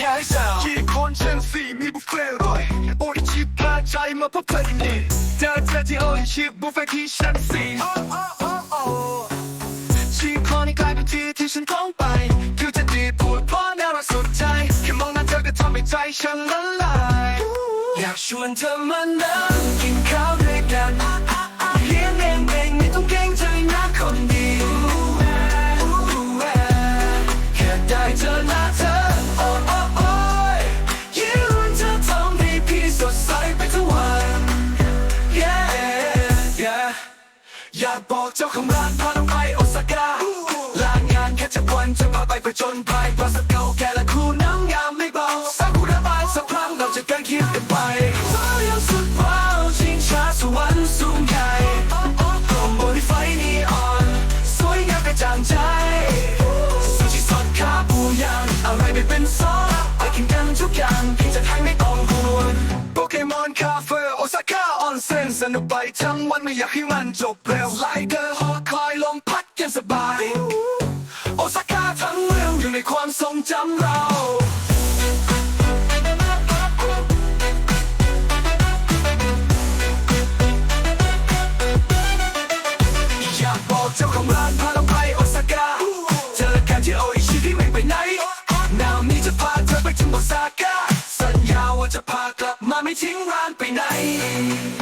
แค่สาวกี่คนเช่นสี่มีบุฟเฟ่ต์ร่อยโออิชิพาใจมาพบเธอที่นี่เจอเธอที่โออิชิบบุฟเฟ่ที่ชั้นสี่โอ้โอ้โอ้โอ้ชีคอนี่กลายเป็นที่ที่ฉันต้องไปคือจะดีพูดเพราะน่ารักสุดใจแค่มองหน้าเธอก็ทำให้ใจฉันละลายอยากชวนเธอมานั่งกินข้าวด้วยกัน อยากบอกเจ้าของร้านพาน้องไปโอซาก้าลางานแค่จ็ดวันจะพาไปผจญภัยปราสาทเก่าแก่และคู่น้ำงามไม่เบาสักกุระบายสักครั้งเราจะกันคิดกันไปฟ้ายังสุดว้าวชิงช้าสวรรค์สูงใหญ่กลมบนไฟนีออน สวยงามกระจ่างใจซูชิสดขาปูย่างอะไรไม่เป็นซอสไปกินกันทุกอย่างเพียงจะทางไม่ต้องกัวลโปเกมอนคาเฟ่ ซาก้าออนเซ็นสนุกไปทั้งวันไม่อยากให้มันจบเร็วไลเดอร์หอคอยลมพัดเย็นสบาย โอซาก้าทั้งเมืองอยู่ในความทรงจำเราอยากบอกเจ้าของร้านพาเราไปโอซาก้าเจอกันที่โอชิที่ไม่ไปไหนนาวนี้จะพาเธอไปถึงโอซาก้าสัญญาว่าจะพา You.